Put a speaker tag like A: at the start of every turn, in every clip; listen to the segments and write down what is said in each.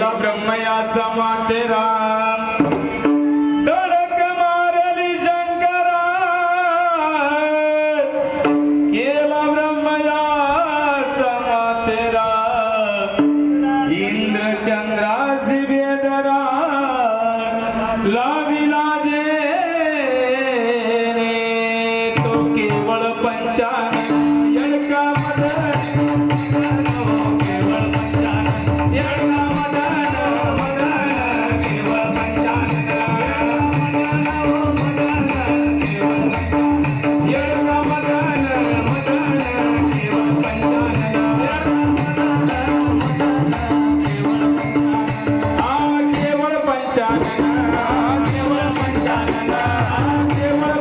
A: केला ब्रह्मयाचा मातेरा धडक मारली शंकरा. केला ब्रह्मयाचा मातेरा इंद्र चंद्राची बेदरा. लाविला जे केवळ पंचानन केवळ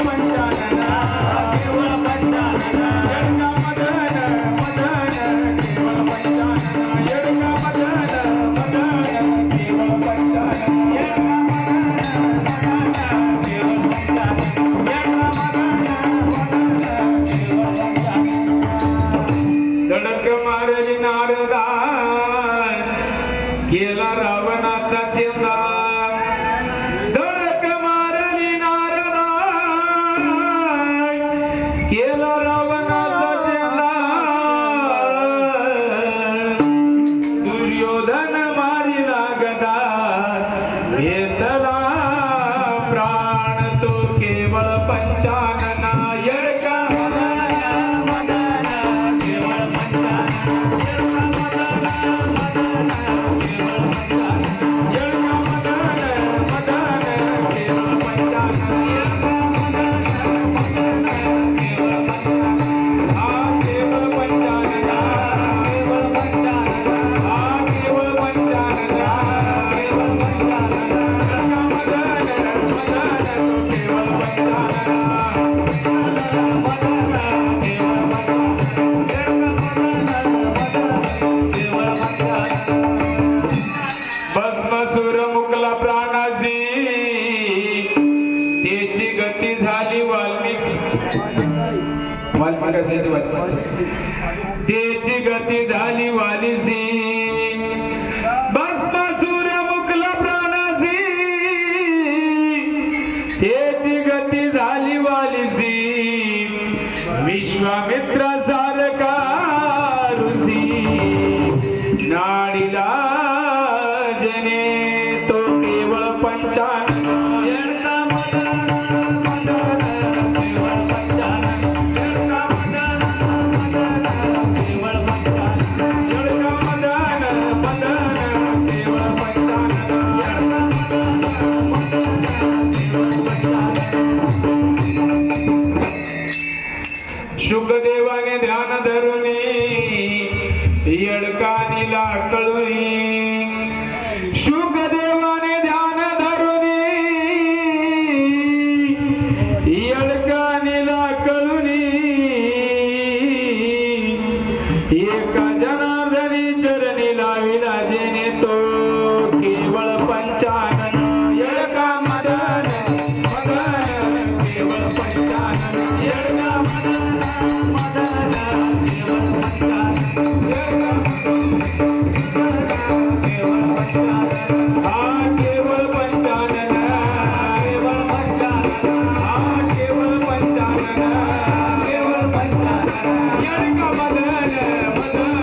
A: भस्मसुर मुकला प्राणाजी. त्याची गती झाली वाल्मिकी. त्याची गती झाली वालीची मुकला त्याची गती झाली विश्वामित्र केवळ एका जनार्दनी चरणी लाविला जेने तो. केवळ पंचानन यडका मदन मदन केवळ पंचानन यडका मदन मदन केवळ पंचानन हा केवळ केवळ पंचानन हा केवळ पंचानन केवळ पंचानन यडका केवळ पंचानन केवळ पंचानन यडका मदन Yeah.